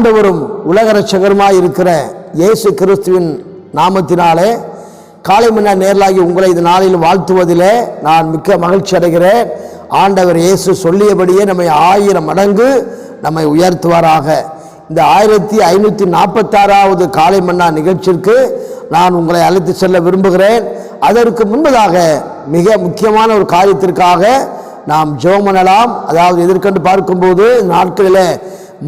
ஆண்டவரும் உலக ரட்சகருமாய் இருக்கிற இயேசு கிறிஸ்துவின் நாமத்தினாலே காலை முன்ன நேரலாகி உங்களை இந்த நாளில் வாழ்த்துவதிலே நான் மிக்க மகிழ்ச்சி அடைகிறேன். ஆண்டவர் இயேசு சொல்லியபடியே நம்மை ஆயிரம் மடங்கு நம்மை உயர்த்துவாராக. இந்த ஆயிரத்தி ஐநூற்றி நாற்பத்தாறாவது காலை மன்னா நிகழ்ச்சிக்கு நான் உங்களை அழைத்து செல்ல விரும்புகிறேன். அதற்கு முன்பதாக மிக முக்கியமான ஒரு காரியத்திற்காக நாம் ஜெபம் பண்ணலாம். அதாவது எதிர்கண்டு பார்க்கும்போது நாட்களில்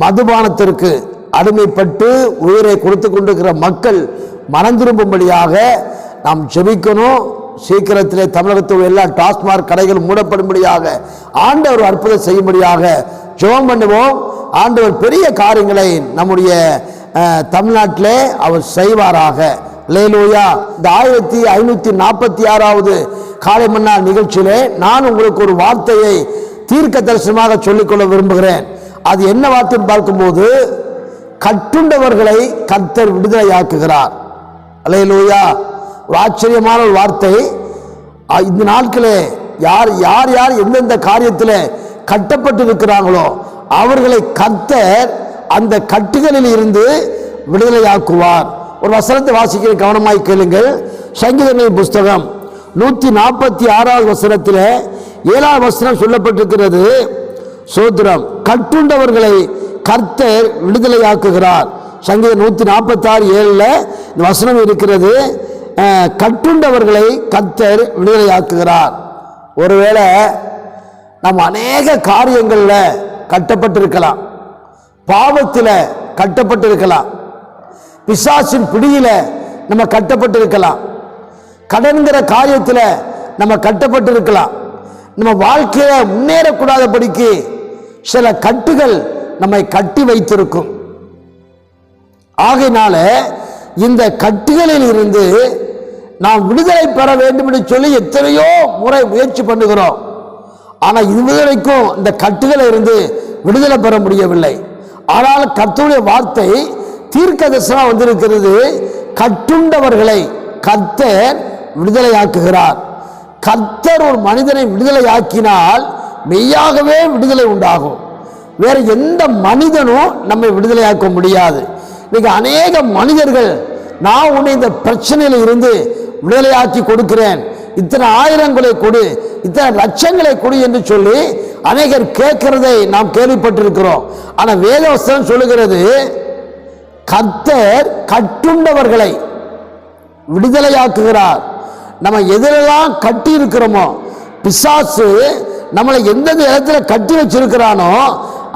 மதுபானத்திற்கு அடிமைப்பட்டு உயிரை கொடுத்து கொண்டிருக்கிற மக்கள் மனம் திரும்பும்படியாக நாம் ஜெபிக்கணும். சீக்கிரத்திலே தமிழகத்தில் எல்லா டாஸ்மாக் கடைகள் மூடப்படும்படியாக ஆண்டவர் அற்புதம் செய்யும்படியாக ஜெபம் பண்ணுவோம். ஆண்டவர் பெரிய காரியங்களை நம்முடைய தமிழ்நாட்டிலே அவர் செய்வாராக. லேலோயா இந்த ஆயிரத்தி ஐநூற்றி நாற்பத்தி ஆறாவது காலை மன்னா நிகழ்ச்சியிலே நான் உங்களுக்கு ஒரு வார்த்தையை தீர்க்க தரிசனமாக சொல்லிக்கொள்ள விரும்புகிறேன். அது என்ன வார்த்தைன்னு பார்க்கும்போது கட்டுண்டவர்களை கத்தர் விடுதலையாக்குகிறார். அலையலூயா ஒரு ஆச்சரியமான ஒரு வார்த்தை. இந்த நாட்களே யார் யார் யார் எந்தெந்த காரியத்தில் கட்டப்பட்டு இருக்கிறாங்களோ அவர்களை கத்தர் அந்த கட்டுகளில் இருந்து விடுதலையாக்குவார். ஒரு வசனத்தை வாசிக்கிற கவனமாய் கேளுங்கள். சங்கீதங்களின் புஸ்தகம் நூற்றி நாற்பத்தி ஆறாவது வசனத்தில் ஏழாவது வசனம் சொல்லப்பட்டிருக்கிறது. சோத்திரம் கட்டுண்டவர்களை கர்த்தர் விடுதலையாக்குகிறார். சங்கீதம் நூற்றி நாற்பத்தி ஆறு ஏழில் வசனம் இருக்கிறது. கட்டுண்டவர்களை கர்த்தர் விடுதலையாக்குகிறார். ஒருவேளை நம்ம அநேக காரியங்களில் கட்டப்பட்டிருக்கலாம். பாவத்தில் கட்டப்பட்டிருக்கலாம். பிசாசின் பிடியில் நம்ம கட்டப்பட்டிருக்கலாம். கடன்கிற காரியத்தில் நம்ம கட்டப்பட்டிருக்கலாம். நம்ம வாழ்க்கையை முன்னேறக்கூடாதபடிக்கு சில கட்டுகள் நம்மை கட்டி வைத்திருக்கும். ஆகையினால இந்த கட்டுகளில் இருந்து நாம் விடுதலை பெற வேண்டும் என்று சொல்லி எத்தனையோ முறை முயற்சி பண்ணுகிறோம். ஆனால் இதுவரைக்கும் இந்த கட்டுகளில் இருந்து விடுதலை பெற முடியவில்லை. ஆனால் கர்த்தருடைய வார்த்தை தீர்க்க தரிசனம் வந்திருக்கிறது. கட்டுண்டவர்களை கத்த விடுதலையாக்குகிறார். கர்த்தர் ஒரு மனிதனை விடுதலையாக்கினால் மெய்யாகவே விடுதலை உண்டாகும். வேற எந்த மனிதனும் நம்மை விடுதலையாக்க முடியாது. இன்னைக்கு அநேக மனிதர்கள் நான் உன்னை இந்த பிரச்சனையில் இருந்து விடுதலையாக்கி கொடுக்கிறேன். இத்தனை ஆயிரங்களை கொடு இத்தனை லட்சங்களை கொடு என்று சொல்லி அநேகர் கேட்கிறதை நாம் கேள்விப்பட்டிருக்கிறோம். ஆனால் வேதவசனம் சொல்லுகிறது கர்த்தர் கட்டுண்டவர்களை விடுதலையாக்குகிறார். நம்ம எதிலெல்லாம் கட்டி இருக்கிறோமோ பிசாசு நம்மளை எந்தெந்த இடத்துல கட்டி வச்சிருக்கிறானோ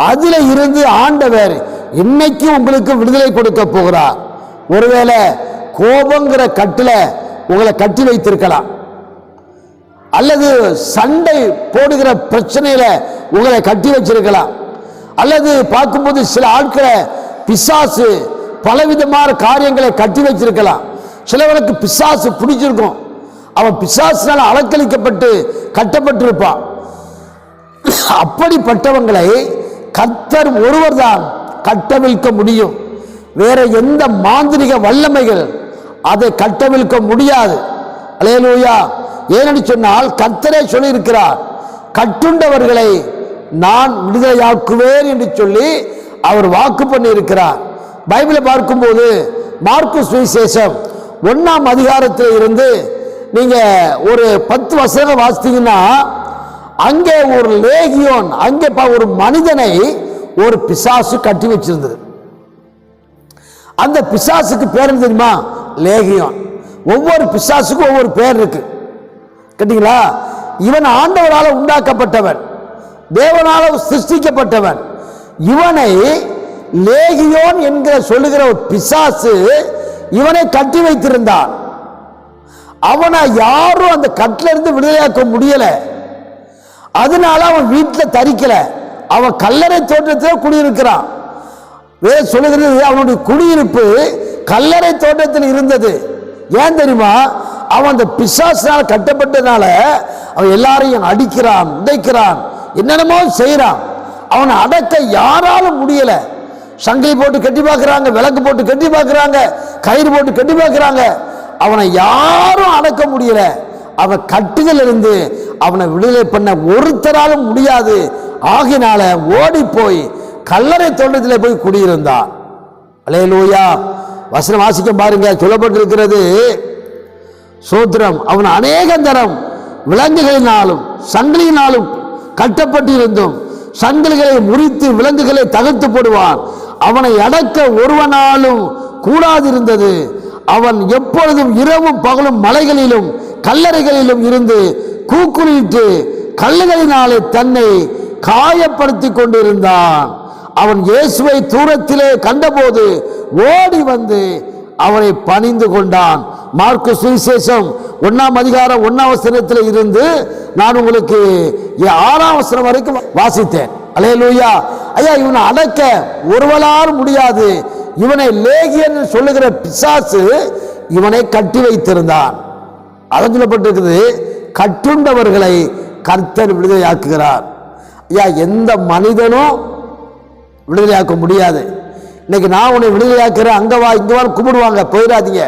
அதில் இருந்து ஆண்டவர் இன்னைக்கு உங்களுக்கு விடுதலை கொடுக்க போகிறார். ஒருவேளை கோபங்கிற கட்டில் உங்களை கட்டி வைத்திருக்கலாம். அல்லது சண்டை போடுகிற பிரச்சனையில உங்களை கட்டி வச்சிருக்கலாம். அல்லது பார்க்கும்போது சில ஆட்களை பிசாசு பலவிதமான காரியங்களை கட்டி வச்சிருக்கலாம். சிலவனுக்கு பிசாசு பிடிச்சிருக்கும். அவன் பிசாசினால் அலக்களிக்கப்பட்டு கட்டப்பட்டிருப்பான் அப்படிப்பட்டவங்களை கத்தர் ஒருவர் தான் கட்டவிழ்க்க முடியும். வேற எந்த மாந்திரிக வல்லமைகள் அதை கட்டவிழ்க்க முடியாது. அலையலூயா ஏனென்று சொன்னால் கத்தரே சொல்லியிருக்கிறார் கட்டுண்டவர்களை நான் விடுதலையாக்குவேன் என்று சொல்லி அவர் வாக்கு பண்ணியிருக்கிறார். பைபிளை பார்க்கும்போது மார்க்கு சுவிசேஷம் ஒன்னாம் அதிகாரத்தில் இருந்து நீங்க ஒரு பத்து வசனம் வாசித்தீங்கன்னா அங்கே ஒரு லேகியோன் அங்கே ஒரு மனிதனை ஒரு பிசாசு கட்டி வச்சிருந்தது. அந்த பிசாசுக்கு பேர் தெரியுமா? லேகியோன். ஒவ்வொரு பிசாசுக்கும் ஒவ்வொரு பேர் இருக்கு. கேட்டீங்களா? இவன் ஆண்டவரால் உண்டாக்கப்பட்டவன். தேவனால் சிருஷ்டிக்கப்பட்டவன். இவனை லேகியோன் என்கிற சொல்லுகிற ஒரு பிசாசு இவனை கட்டி வைத்திருந்தான். அவனை யாரும் அந்த கட்டில இருந்து விடுதலையாக்க முடியலை. அதனால அவன் வீட்டில் தரிக்கல. அவன் கல்லறை தோட்டத்தில் குடியிருக்கிறான். வே சொல்லுகிறது அவனுடைய குடியிருப்பு கல்லறை தோட்டத்தில் இருந்தது. ஏன் தெரியுமா? அவன் அந்த பிசாசினால் கட்டப்பட்டதுனால அவன் எல்லாரையும் அடிக்கிறான் உதைக்கிறான் என்னென்னமோ செய்கிறான் அவனை அடக்க யாராலும் முடியலை. சங்கிலி போட்டு கட்டி பார்க்குறாங்க விளக்கு போட்டு கட்டி பார்க்குறாங்க கயிறு போட்டு கட்டி பார்க்குறாங்க. அவனை யாரும் அடக்க முடியல. அவன் கட்டுதல் இருந்து அவனை விடுதலை பண்ண ஒருத்தராலும் முடியாது. ஆகினால ஓடி போய் கல்லறை தோட்டத்தில் போய் குடியிருந்தான் அலையலூயா வசனம் வாசிக்க பாருங்க சொல்லப்பட்டிருக்கிறது. சூத்திரம் அவன் அநேக தரம் விலங்குகளினாலும் சங்கிலியினாலும் கட்டப்பட்டிருந்தும் சங்கிலிகளை முறித்து விலங்குகளை தகர்த்து போடுவான். அவனை அடக்க ஒருவனாலும் கூடாதிருந்தது. அவன் எப்பொழுதும் இரவும் பகலும் மலைகளிலும் கல்லறைகளிலும் இருந்து கூக்குறிட்டு கல்லுகளினாலே தன்னை காயப்படுத்தி கொண்டிருந்தான். அவன் இயேசுவை தூரத்திலே கண்டபோது ஓடி வந்து அவனை பணிந்து கொண்டான். மார்க்கு சுவிசேஷம் ஒன்னாம் அதிகாரம் ஒன்னாம் வசனத்தில் இருந்து நான் உங்களுக்கு ஆறாம் வசனம் வரைக்கும் வாசித்தேன். அலையலூயா. ஐயா இவனை அடக்க ஒருவலால் முடியாது. இவனை லேகியன் சொல்லுகிற பிசாசு இவனை கட்டி வைத்திருந்தான். அதை சொல்லப்பட்டிருக்குது கட்டுண்டவர்களை கர்த்தர் விடுதலையாக்குகிறார். ஐயா எந்த மனிதனும் விடுதலையாக்க முடியாது. இன்னைக்கு நான் உன்னை விடுதலையாக்குறேன் அங்க வா இங்க வா கும்பிடுவாங்க போயிடாதீங்க.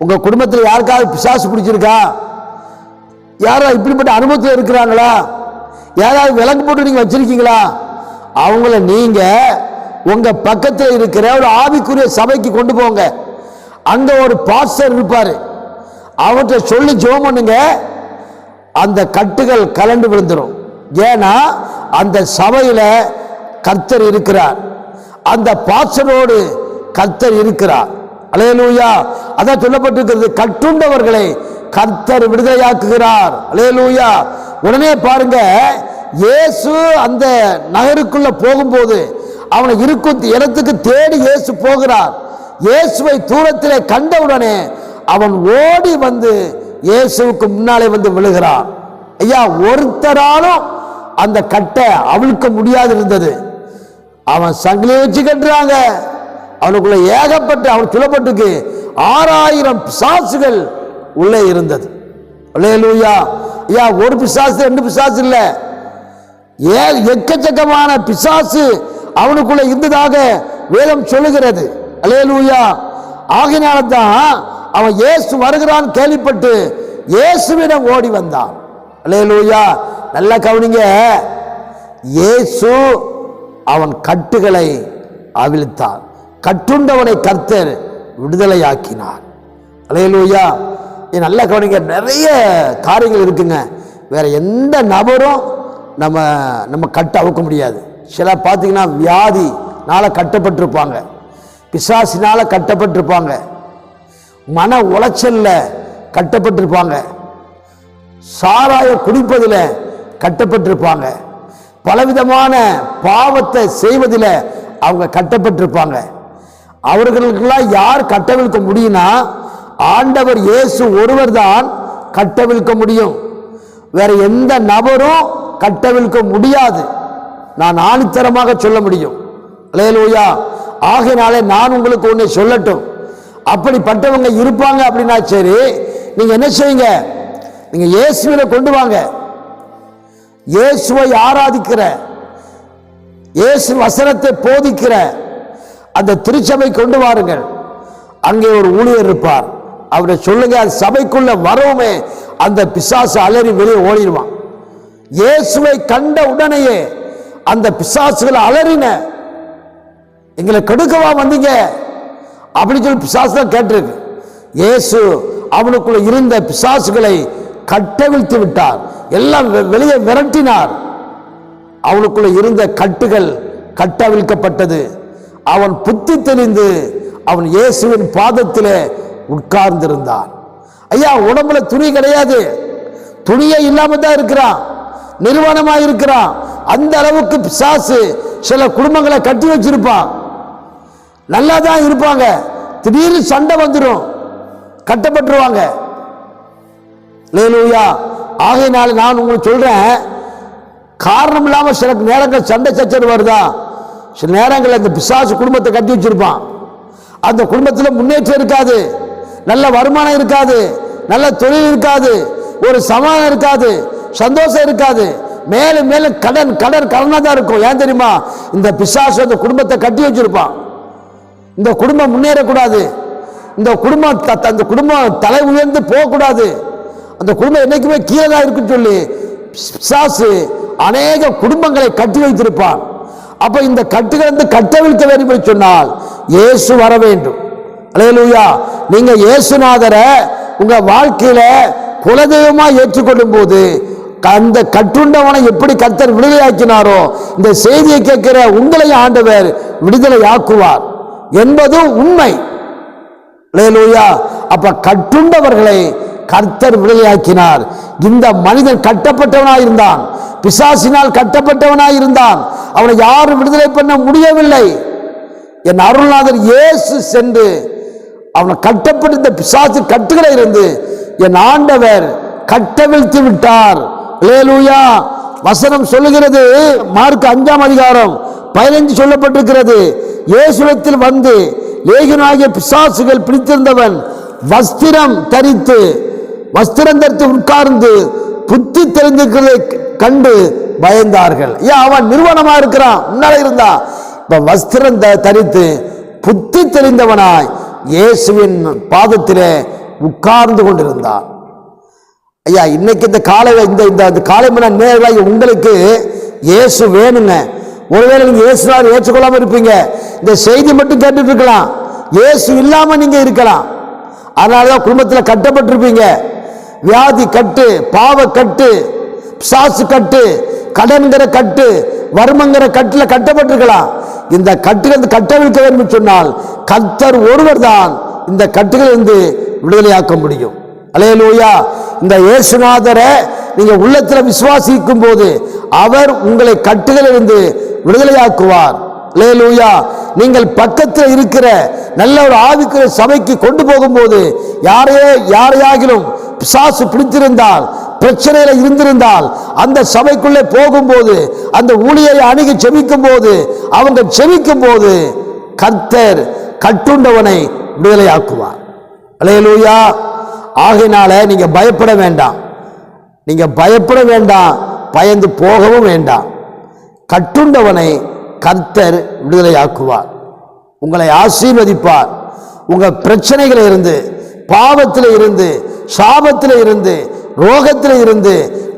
உங்க குடும்பத்தில் யாருக்காவது பிசாசு பிடிச்சிருக்கா? யாரோ இப்படிப்பட்ட அனுபவத்தில் இருக்கிறாங்களா? யாராவது விலங்கு போட்டு நீங்க வச்சிருக்கீங்களா? அவங்கள நீங்கள் உங்க பக்கத்தில் இருக்கிற ஒரு ஆவிக்குரிய சபைக்கு கொண்டு போங்க. அங்க ஒரு பாஸ்டர் இருப்பார். அவர்கிட்ட சொல்லி ஜோம் பண்ணுங்க. அந்த கட்டுகள் கலண்டு விழுந்துடும் ஏன்னா அந்த சபையில் கர்த்தர் இருக்கிறார். அந்த பாஸ்டரோடு கர்த்தர் இருக்கிறார். அலையலூயா அதான் சொல்லப்பட்டிருக்கிறது கட்டுண்டவர்களை கர்த்தர் விடுதலையாக்குகிறார். அலையலூயா உடனே பாருங்க இயேசு அந்த நகருக்குள்ள போகும்போது அவனை இருக்கும் இடத்துக்கு தேடி இயேசு போகிறார். இயேசுவை தூரத்திலே கண்டவுடனே அவன் ஓடி வந்து இயேசுவுக்கு முன்னாலே வந்து விழுகிறான். ஐயா ஒருத்தராலும் அந்த கட்டை அவிழ்க்க முடியாது இருந்தது அவன் சங்கிலி வச்சு கட்டுறாங்க. அவனுக்குள்ள ஏகப்பட்டு அவன் சொல்லப்பட்டிருக்கு ஆறாயிரம் பிசாசுகள் உள்ளே இருந்தது. அல்லேலூயா. ஐயா ஒரு பிசாசு ரெண்டு பிசாசு இல்லை. ஏ எக்கச்சக்கமான பிசாசு அவனுக்குள்ள இருந்ததாக வேதம் சொல்லுகிறது. அலேலூயா ஆகினால தான் அவன் இயேசு வருகிறான் கேள்விப்பட்டு இயேசுவிடம் ஓடி வந்தான். அலேலூயா நல்லா கவனிங்க. இயேசு அவன் கட்டுகளை அவிழ்த்தான். கட்டுண்டவனை கர்த்தர் விடுதலையாக்கினார். அலையலூயா இது நல்ல கவனிங்க. நிறைய காரியங்கள் இருக்குங்க. வேற எந்த நபரும் நம்ம நம்ம கட்ட அவுக்க முடியாது. சில பார்த்தீங்கன்னா வியாதினால் கட்டப்பட்டிருப்பாங்க. பிசாசினால் கட்டப்பட்டிருப்பாங்க. மன உளைச்சலில் கட்டப்பட்டிருப்பாங்க. சாராய குடிப்பதில் கட்டப்பட்டிருப்பாங்க. பலவிதமான பாவத்தை செய்வதில் அவங்க கட்டப்பட்டிருப்பாங்க. அவர்களுக்கெல்லாம் யார் கட்டவிழ்க்க முடியும்னா ஆண்டவர் இயேசு ஒருவர் தான் கட்டவிழ்க்க முடியும். வேற எந்த நபரும் கட்டவிழ்க்க முடியாது. நான் ஆணித்தரமாக சொல்ல முடியும். லேலூயா ஆகையினாலே நான் உங்களுக்கு ஒன்று சொல்லட்டும். அப்படிப்பட்டவங்க இருப்பாங்க அப்படின்னா சரி நீங்கள் என்ன செய்யுங்க? நீங்கள் இயேசுவில் கொண்டு வாங்க. இயேசுவை ஆராதிக்கிற இயேசு வசனத்தை போதிக்கிற அந்த திருச்சபை கொண்டு வாருங்கள். அங்கே ஒரு ஊழியர் இருப்பார். அவரை சொல்லுங்க அந்த சபைக்குள்ள வரவுமே. அந்த பிசாசு அலறி வெளியே ஓடிடுவான். இயேசுவை கண்ட உடனேயே அந்த பிசாசுகளை அலறின. எங்களை கெடுக்கவா வந்தீங்க? அப்படின்னு சொல்லி பிசாசு தான் கேட்டிருக்கு. இயேசு அவனுக்குள்ள இருந்த பிசாசுகளை கட்டவிழ்த்து விட்டார். எல்லாம் வெ- வெளியே விரட்டினார். அவனுக்குள்ள இருந்த கட்டுகள் கட்டவிழ்க்கப்பட்டது. அவன் புத்தி தெளிந்து அவன் இயேசுவின் பாதத்திலே உட்கார்ந்திருந்தான். ஐயா உடம்புல துணி கிடையாது. துணியே இல்லாம தான் இருக்கிறான். நிர்வாணமா இருக்கிறான். அந்த அளவுக்கு பிசாசு சில குடும்பங்களை கட்டி வச்சிருப்பான். நல்லா தான் இருப்பாங்க. திடீர்னு சண்டை வந்துடும் கட்டப்பட்டுருவாங்க. லேலூயா ஆகையினால நான் உங்களுக்கு சொல்கிறேன் காரணம் இல்லாமல் சில நேரங்கள் சண்டை சச்சரவு வருதா? சில நேரங்களில் அந்த பிசாசு குடும்பத்தை கட்டி வச்சிருப்பான். அந்த குடும்பத்தில் முன்னேற்றம் இருக்காது. நல்ல வருமானம் இருக்காது. நல்ல தொழில் இருக்காது. ஒரு சமாதானம் இருக்காது. சந்தோஷம் இருக்காது. மேலும் மேலும் கடன் கடன் கடனாக தான் இருக்கும். ஏன் தெரியுமா? இந்த பிசாசு அந்த குடும்பத்தை கட்டி வச்சிருப்பான். இந்த குடும்பம் முன்னேறக்கூடாது. இந்த குடும்பம் த- த- அந்த குடும்பம் தலை உயர்ந்து போகக்கூடாது. அந்த குடும்பம் என்றைக்குமே கீழே தான் இருக்குன்னு சொல்லி பிசாசு அநேக குடும்பங்களை கட்டி வைத்திருப்பான். அப்ப இந்த கட்டுகள் வந்து கட்டவிழ்க்க வேண்டும் சொன்னால் இயேசு வர வேண்டும். அலையலூயா நீங்க இயேசுநாதரை உங்க வாழ்க்கையில குலதெய்வமா ஏற்றுக்கொள்ளும் போது அந்த கட்டுண்டவனை எப்படி கர்த்தர் விடுதலையாக்கினாரோ இந்த செய்தியை கேட்கிற உங்களை ஆண்டவர் விடுதலையாக்குவார் என்பதும் உண்மை. அல்லேலூயா. அப்ப கட்டுண்டவர்களை கர்த்தர் விடுதலையாக்கினார். இந்த மனிதன் கட்டப்பட்டவனாய் இருந்தான் பிசாசினால் கட்டப்பட்டவனாய் இருந்தான் அவனை யாரும் விடுதலை பண்ண முடியவில்லை. என் அருள்நாதர் இயேசு சென்று அவனை கட்டப்பட்ட பிசாசு கட்டுகளை இருந்து என் ஆண்டவர் கட்டவிழ்த்து விட்டார். லேலூயா வசனம் சொல்லுகிறது மார்க் அஞ்சாம் அதிகாரம் பதினைஞ்சு சொல்லப்பட்டிருக்கிறது. இயேசுலத்தில் வந்து லேகனாகிய பிசாசுகள் பிடித்திருந்தவன் வஸ்திரம் தரித்து வஸ்திரம் தரித்து உட்கார்ந்து புத்தி தெரிந்திருக்கிறதை கண்டு பயந்தார்கள். ஏன் அவன் நிறுவனமா இருக்கிறான்? முன்னால இருந்தா. இப்ப வஸ்திரம் த- தரித்து புத்தி தெரிந்தவனாய் இயேசுவின் பாதத்திலே உட்கார்ந்து கொண்டிருந்தான். ஐயா இன்னைக்கு இந்த காலை இந்த இந்த அந்த காலை மணி நேரங்களாகி உங்களுக்கு இயேசு வேணுங்க. ஒருவேளை நீங்கள் இயேசுனார் ஏற்றுக்கொள்ளாமல் இருப்பீங்க. இந்த செய்தி மட்டும் கேட்டுட்டு இருக்கலாம். இயேசு இல்லாமல் நீங்கள் இருக்கலாம். அதனாலதான் குடும்பத்தில் கட்டப்பட்டிருப்பீங்க. வியாதி கட்டு பாவ கட்டு சாசு கட்டு கடன்கிற கட்டு வருமங்கிற கட்டில் கட்டப்பட்டிருக்கலாம். இந்த கட்டுகள் கட்டவிழ்க்க வேண்டும் சொன்னால் கத்தர் ஒருவர் தான் இந்த கட்டுகளிலிருந்து விடுதலையாக்க முடியும். அலையலூயா. இந்த இயேசுநாதரை நீங்கள் உள்ளத்தில் விசுவாசிக்கும் போது அவர் உங்களை கட்டுகளிலிருந்து விடுதலையாக்குவார். லேலூயா நீங்கள் பக்கத்தில் இருக்கிற நல்ல ஒரு ஆவிக்குரிய சபைக்கு கொண்டு போகும்போது யாரையோ யாரையாகிலும் பிசாசு பிடித்திருந்தால் பிரச்சனையில இருந்திருந்தால் அந்த சபைக்குள்ளே போகும்போது அந்த ஊழியரை அணுகி செபிக்கும் போது அவங்க செபிக்கும் போது கர்த்தர் கட்டுண்டவனை விடுதலையாக்குவார். அலையலூயா. ஆகையினால நீங்க பயப்பட வேண்டாம். நீங்க பயப்பட வேண்டாம். பயந்து போகவும் வேண்டாம். கட்டுண்டவனை கர்த்தர் விடுதலையாக்குவார். உங்களை ஆசீர்வதிப்பார். உங்கள் பிரச்சனைகள் இருந்து பாவத்தில் இருந்து சாபத்தில் இருந்து ரோகத்தில் இருந்து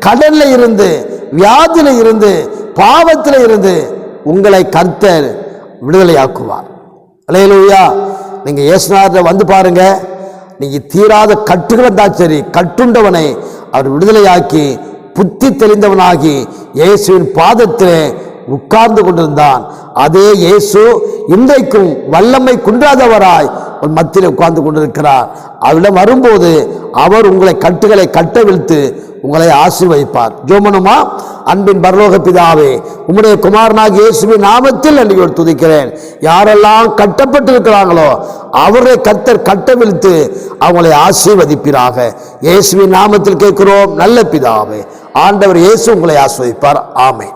கடல்ல இருந்து வியாதியில் இருந்து பாவத்தில் இருந்து உங்களை கர்த்தர் விடுதலையாக்குவார். அலையலூயா. நீங்கள் இயேசுநாதரை வந்து பாருங்கள் நீங்கள் தீராத கட்டுகள் இருந்தால் சரி கட்டுண்டவனை அவர் விடுதலையாக்கி புத்தி தெளிந்தவனாகி இயேசுவின் பாதத்திலே உட்கார்ந்து கொண்டிருந்தான். அதே இயேசு இன்றைக்கும் வல்லமை குன்றாதவராய் உன் மத்தியில் உட்கார்ந்து கொண்டிருக்கிறார். அவரிடம் வரும்போது அவர் உங்களை கட்டுகளை கட்டவிழ்த்து உங்களை ஆசீர்வதிப்பார். ஜோமனுமா? அன்பின் பரலோக பிதாவே உம்முடைய குமாரனாக இயேசுவின் நாமத்தில் அன்றைக்கு துதிக்கிறேன். யாரெல்லாம் கட்டப்பட்டிருக்கிறாங்களோ அவரை கத்தர் கட்டவிழ்த்து அவங்களை ஆசீர்வதிப்பீராக. இயேசுவின் நாமத்தில் கேட்கிறோம் நல்ல பிதாவே ஆண்டவர் இயேசு உங்களை ஆஸ்வதிப்பார் ஆமை